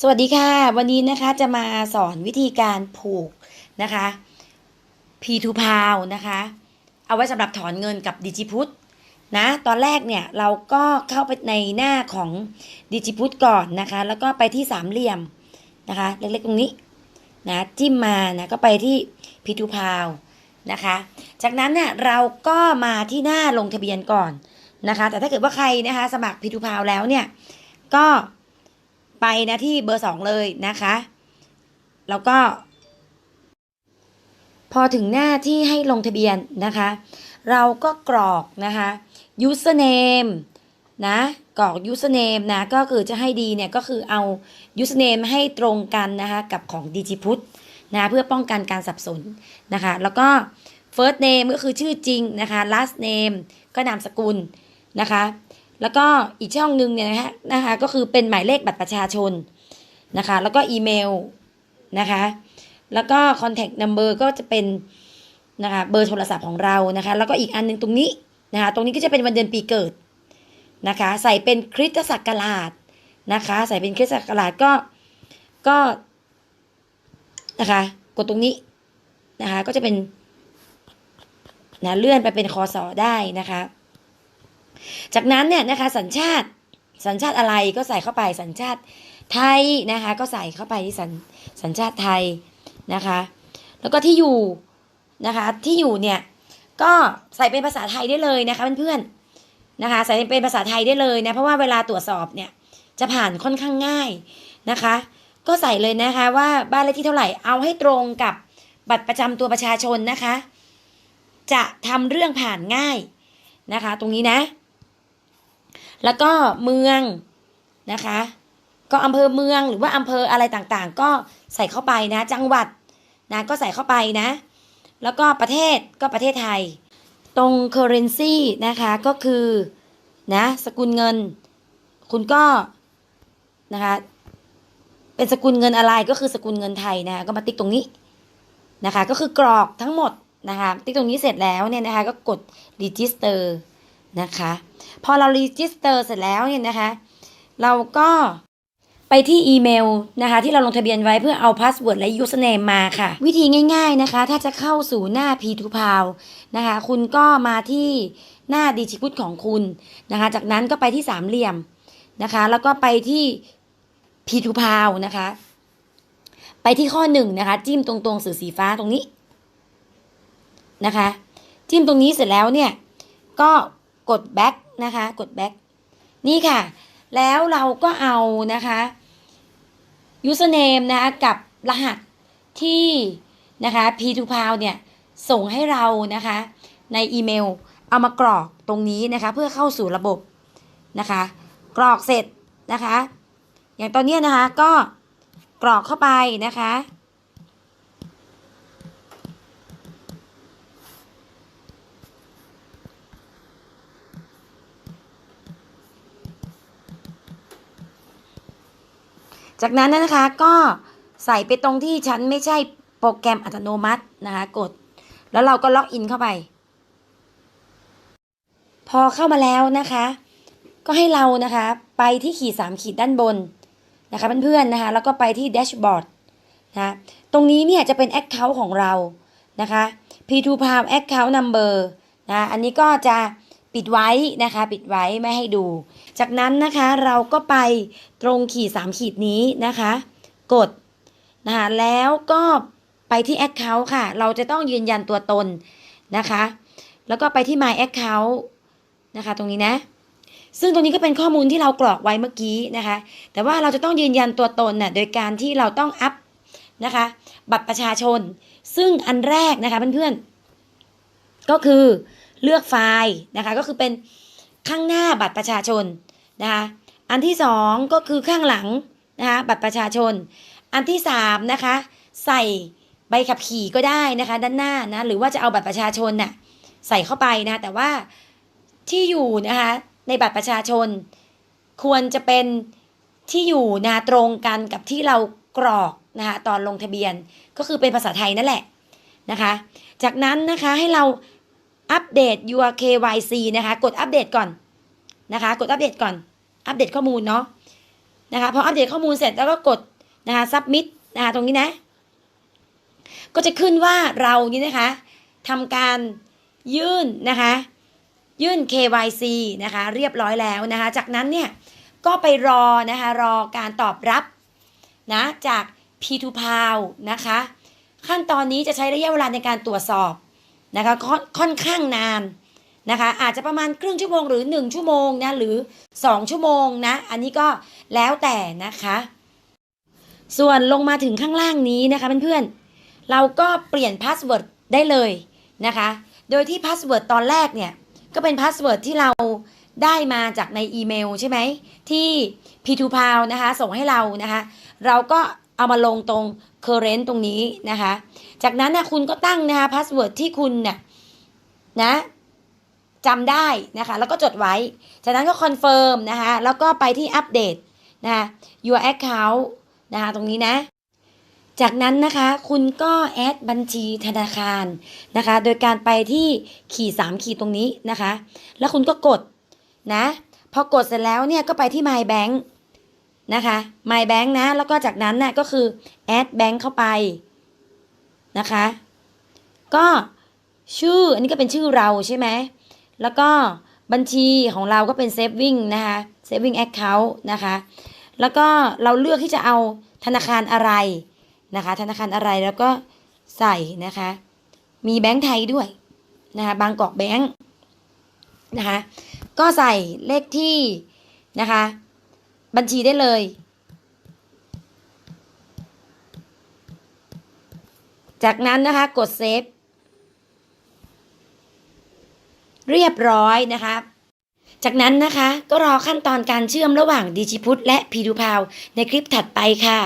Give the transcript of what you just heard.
สวัสดีค่ะ วันนี้นะคะจะมาสอนวิธีการผูกนะคะ P2 p o w นะคะ เอาไว้สำหรับถอนเงินกับดิจิพุทนะตอนแรกเนี่ยเราก็เข้าไปในหน้าของดิจิพุทก่อนนะคะ แล้วก็ไปที่สามเหลี่ยมนะคะ เล็กๆตรงนี้นะจิ้มมานะก็ไปที่ P2 p o w นะคะ จากนั้นเนี่ยเราก็มาที่หน้าลงทะเบียนก่อนนะคะ แต่ถ้าเกิดว่าใครนะคะ สมัคร P2 p o w แล้วเนี่ยก็ ไปนะที่เบอร์สองเลยนะคะ แล้วก็ พอถึงหน้าที่ให้ลงทะเบียนนะคะ เราก็กรอกนะคะ username นะกรอก username นะก็คือจะให้ดีเนี่ยก็คือเอา username ให้ตรงกันนะคะกับของ digiput นะเพื่อป้องกันการสับสนนะคะ แล้วก็ first name ก็คือชื่อจริงนะคะ last name ก็นามสกุลนะคะ แล้วก็อีกช่องหนึ่งเนี่ยนะคะนะคะก็คือเป็นหมายเลขบัตรประชาชนนะคะ แล้วก็อีเมลนะคะ แล้วก็ contact number ก็จะเป็นนะคะเบอร์โทรศัพท์ของเรานะคะ แล้วก็อีกอันหนึงตรงนี้นะคะตรงนี้ก็จะเป็นวันเดือนปีเกิดนะคะ ใส่เป็นคริสตศักราชนะคะ ใส่เป็นคริสตศักราชก็ก็นะคะกดตรงนี้นะคะก็จะเป็นนะเลื่อนไปเป็นคอสอได้นะคะ จากนั้นเนี่ยนะคะสัญชาติสัญชาติอะไรก็ใส่เข้าไปสัญชาติไทยนะคะก็ใส่เข้าไปที่สัญสัญชาติไทยนะคะ แล้วก็ที่อยู่นะคะที่อยู่เนี่ยก็ใส่เป็นภาษาไทยได้เลยนะคะเพื่อนๆนะคะใส่เป็นภาษาไทยได้เลยนะเพราะว่าเวลาตรวจสอบเนี่ยจะผ่านค่อนข้างง่ายนะคะ ก็ใส่เลยนะคะว่าบ้านเลขที่เท่าไหร่เอาให้ตรงกับบัตรประจำตัวประชาชนนะคะ จะทำเรื่องผ่านง่ายนะคะ ตรงนี้นะ แล้วก็เมืองนะคะ ก็อำเภอเมืองหรือว่าอำเภออะไรต่างๆ ก็ใส่เข้าไปนะ จังหวัดนะก็ใส่เข้าไปนะ แล้วก็ประเทศก็ประเทศไทย ตรง currency นะคะก็คือนะสกุลเงิน คุณก็นะคะเป็นสกุลเงินอะไรก็คือสกุลเงินไทยนะคะก็มาติ๊กตรงนี้นะคะ ก็คือกรอกทั้งหมดนะคะ ติ๊กตรงนี้เสร็จแล้วเนี่ยนะคะ ก็กด register นะคะ พอเรา register เสร็จแล้วเนี่ยนะคะ เราก็ไปที่อีเมลนะคะ ที่เราลงทะเบียนไว้เพื่อเอาพาสเวิร์ดและ username มาค่ะ วิธีง่าย ๆนะคะ ถ้าจะเข้าสู่หน้า P2 p o w นะคะ คุณก็มาที่หน้าดิจิพุทของคุณนะคะ จากนั้นก็ไปที่สามเหลี่ยมนะคะ แล้วก็ไปที่ P2 p o w นะคะ ไปที่ข้อหนึ่งนะคะ จิ้มตรงๆสื่อสีฟ้าตรงนี้นะคะ จิ้มตรงนี้เสร็จแล้วเนี่ย ก็ กด back นะคะ กด back นี่ค่ะ แล้วเราก็เอานะคะ username นะคะกับรหัสที่นะคะ P2 p o w เนี่ยส่งให้เรานะคะ ในอีเมล เอามากรอกตรงนี้นะคะ เพื่อเข้าสู่ระบบนะคะ กรอกเสร็จนะคะ อย่างตอนนี้นะคะก็กรอกเข้าไปนะคะ จากนั้นนะคะก็ใส่ไปตรงที่ฉันไม่ใช่โปรแกรมอัตโนมัตินะคะกด แล้วเราก็ล็อกอินเข้าไป พอเข้ามาแล้วนะคะ ก็ให้เรานะคะไปที่ขีดสามขีดด้านบนนะคะเพื่อนๆนะคะแล้วก็ไปที่แดชบอร์ดนะตรงนี้เนี่ยจะเป็น Account ของเรานะคะ P2 p a l m Account Number นะอันนี้ก็จะ ปิดไว้นะคะ ปิดไว้ไม่ให้ดู จากนั้นนะคะเราก็ไปตรงขีด 3 ขีดนี้นะคะ กดนะคะแล้วก็ไปที่ Account ค่ะ เราจะต้องยืนยันตัวตนนะคะ แล้วก็ไปที่ My Account นะคะ ตรงนี้นะ ซึ่งตรงนี้ก็เป็นข้อมูลที่เรากรอกไว้เมื่อกี้นะคะ แต่ว่าเราจะต้องยืนยันตัวตนน่ะโดยการที่เราต้องอัพนะคะ บัตรประชาชน ซึ่งอันแรกนะคะเพื่อนๆก็คือ เลือกไฟล์นะคะก็คือเป็นข้างหน้าบัตรประชาชนนะคะอันที่สองก็คือข้างหลังนะคะบัตรประชาชน อันที่สามนะคะใส่ใบขับขี่ก็ได้นะคะด้านหน้านะหรือว่าจะเอาบัตรประชาชนน่ะใส่เข้าไปนะแต่ว่าที่อยู่นะคะในบัตรประชาชน ควรจะเป็นที่อยู่นะตรงกันกับที่เรากรอกนะคะตอนลงทะเบียนก็คือเป็นภาษาไทยนั่นแหละนะคะ จากนั้นนะคะให้เรา อัปเดต your KYC นะคะ กดอัปเดตก่อนนะคะ กดอัปเดตก่อน อัปเดตข้อมูลเนาะนะคะพออัปเดตข้อมูลเสร็จแล้วก็กดนะคะ submit นะคะตรงนี้นะ ก็จะขึ้นว่าเรานี่นะคะทำการยื่นนะคะ ยื่น KYC นะคะ เรียบร้อยแล้วนะคะ จากนั้นเนี่ยก็ไปรอนะคะรอการตอบรับนะจาก P2 p a l นะคะ ขั้นตอนนี้จะใช้ระยะเวลาในการตรวจสอบ นะคะค่อนข้างนานนะคะอาจจะประมาณครึ่งชั่วโมงหรือ 1 ชั่วโมงนะหรือ 2 ชั่วโมงนะอันนี้ก็แล้วแต่นะคะ ส่วนลงมาถึงข้างล่างนี้นะคะเพื่อนๆเราก็เปลี่ยนพาสเวิร์ดได้เลยนะคะโดยที่พาสเวิร์ดตอนแรกเนี่ยก็เป็นพาสเวิร์ดที่เราได้มาจากในอีเมลใช่ไหมที่ P2 p a l นะคะส่งให้เรานะคะเราก็เอามาลงตรง current ตรงนี้นะคะ จากนั้นนะคุณก็ตั้งนะคะพาสเวิร์ดที่คุณนี่ยนะจำได้นะคะ แล้วก็จดไว้ จากนั้นก็คอนเฟิร์มนะคะ แล้วก็ไปที่อัปเดตนะคะ your account นะคะตรงนี้นะ จากนั้นนะคะคุณก็แอดบัญชีธนาคารนะคะ โดยการไปที่ขีด3ขีดตรงนี้นะคะ แล้วคุณก็กดนะ พอกดเสร็จแล้วเนี่ยก็ไปที่ My Bank นะคะ My Bank นะ แล้วก็จากนั้นน่ะก็คือ add bank เข้าไปนะคะ ก็ชื่ออันนี้ก็เป็นชื่อเราใช่ไหม แล้วก็บัญชีของเราก็เป็น saving นะคะ saving account นะคะ แล้วก็เราเลือกที่จะเอาธนาคารอะไรนะคะ ธนาคารอะไรแล้วก็ใส่นะคะ มีแบงก์ไทยด้วยนะคะ บางกอกแบงก์นะคะ ก็ใส่เลขที่นะคะ บัญชีได้เลย จากนั้นนะคะกดเซฟ เรียบร้อยนะคะ จากนั้นนะคะก็รอขั้นตอนการเชื่อมระหว่างดิจิพุทและพีดูพาวในคลิปถัดไปค่ะ